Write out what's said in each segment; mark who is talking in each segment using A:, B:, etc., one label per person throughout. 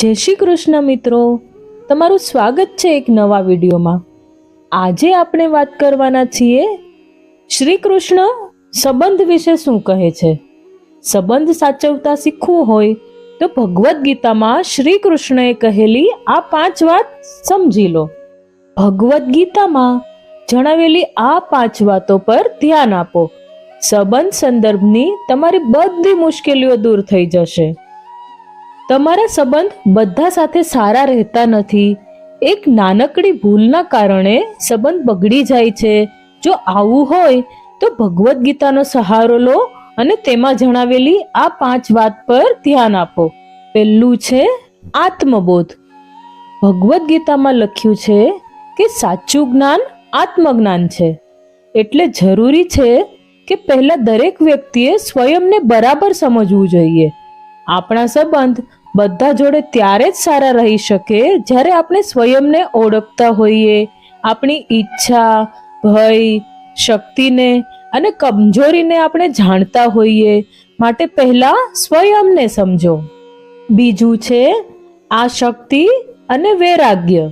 A: જય શ્રી કૃષ્ણ મિત્રો. તમારું સ્વાગત છે એક નવા વિડીયોમાં. આજે આપણે વાત કરવાના છીએ, શ્રી કૃષ્ણ સંબંધ વિશે શું કહે છે? સંબંધ સાચવતા શીખવું હોય તો ભગવદ્ ગીતામાં શ્રી કૃષ્ણએ કહેલી આ પાંચ વાત સમજી લો. ભગવદ્ ગીતામાં જણાવેલી આ પાંચ વાતો પર ધ્યાન આપો. સંબંધ સંદર્ભની તમારી બધી મુશ્કેલીઓ દૂર થઈ જશે. તમારા સંબંધ બધા સાથે સારા રહેતા નથી. એક નાનકડી ભૂલના કારણે સંબંધ બગડી જાય છે. જો આવું હોય, તો ભગવદ્ ગીતાનો સહારો લો અને તેમાં જણાવેલી આ પાંચ વાત પર ધ્યાન આપો. પહેલું છે, આત્મબોધ. ભગવદ્ ગીતામાં લખ્યું છે કે સાચું જ્ઞાન આત્મજ્ઞાન છે. એટલે જરૂરી છે કે પહેલાં દરેક વ્યક્તિએ સ્વયંને બરાબર સમજવું જોઈએ. આપણા સંબંધ બધા જોડે ત્યારે જ સારા રહી શકે જ્યારે આપણે સ્વયંને ઓળખતા હોઈએ. આપણી ઈચ્છા, ભય, શક્તિને અને કમજોરીને આપણે જાણતા હોઈએ. માટે પહેલાં સ્વયંને સમજો. બીજું છે, આ શક્તિ અને વૈરાગ્ય.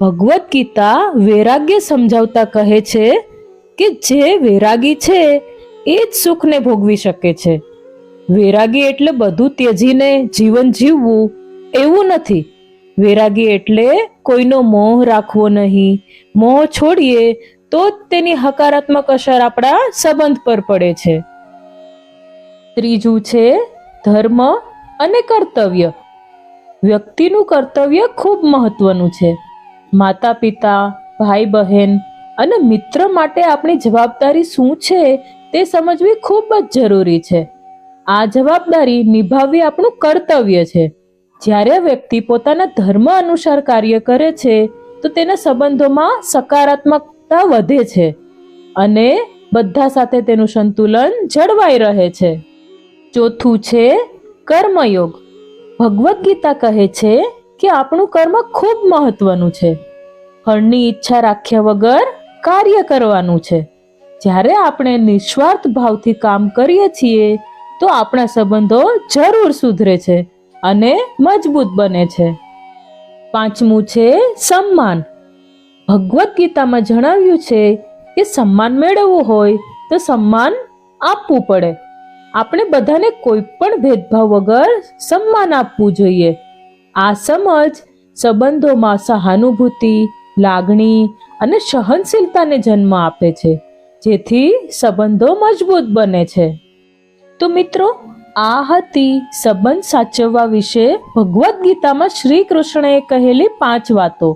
A: ભગવદ્ ગીતા વૈરાગ્ય સમજાવતા કહે છે કે જે વૈરાગી છે, એ જ સુખને ભોગવી શકે છે. વૈરાગી એટલે બધું ત્યજીને જીવન જીવવું, એવું નથી. વૈરાગી એટલે કોઈનો મોહ રાખવો નહીં. મોહ છોડીએ તો જ તેની હકારાત્મક અસર આપણા સંબંધ પર પડે છે. ત્રીજું છે ધર્મ અને કર્તવ્ય. વ્યક્તિનું કર્તવ્ય ખૂબ મહત્વનું છે. માતા પિતા ભાઈ બહેન અને મિત્ર માટે આપણી જવાબદારી શું છે તે સમજવી ખૂબ જ જરૂરી છે. આ જવાબદારી નિભાવવી આપણું કર્તવ્ય છે. જ્યારે વ્યક્તિ પોતાના ધર્મ અનુસાર કાર્ય કરે છે, તો તેના સંબંધોમાં સકારાત્મકતા વધે છે અને બધા સાથે તેનું સંતુલન જળવાઈ રહે છે. ચોથું છે કર્મયોગ. ભગવદ્ ગીતા કહે છે કે આપણું કર્મ ખૂબ મહત્વનું છે. ફળની ઈચ્છા રાખ્યા વગર કાર્ય કરવાનું છે. જ્યારે આપણે નિસ્વાર્થ ભાવથી કામ કરીએ છીએ તો આપણા સંબંધો જરૂર સુધરે છે અને મજબૂત બને છે. પાંચમું છે સન્માન. ભગવદ્ ગીતામાં જણાવ્યું છે કે સન્માન મેળવવું હોય તો સન્માન આપવું પડે. આપણે બધાને કોઈ પણ ભેદભાવ વગર સન્માન આપવું જોઈએ. આ સમજ સંબંધોમાં સહાનુભૂતિ, લાગણી અને સહનશીલતાને જન્મ આપે છે, જેથી સંબંધો મજબૂત બને છે. તો મિત્રો, આ હતી સંબંધ સાચવવા વિશે ભગવદ્ ગીતામાં શ્રી કૃષ્ણએ કહેલી પાંચ વાતો.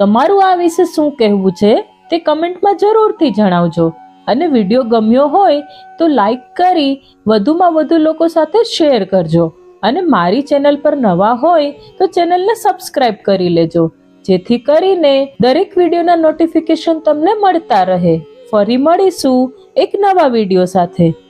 A: તમારું આ વિશે શું કહેવું છે તે કમેન્ટમાં જરૂરથી જણાવજો. અને વીડિયો ગમ્યો હોય તો લાઈક કરી વધુમાં વધુ લોકો સાથે શેર કરજો. અને મારી ચેનલ પર નવા હોય તો ચેનલને સબસ્ક્રાઇબ કરી લેજો. જેથી કરીને દરેક વિડીયોના નોટિફિકેશન તમને મળતા રહે. ફરી મળીશું એક નવા વીડિયો સાથે.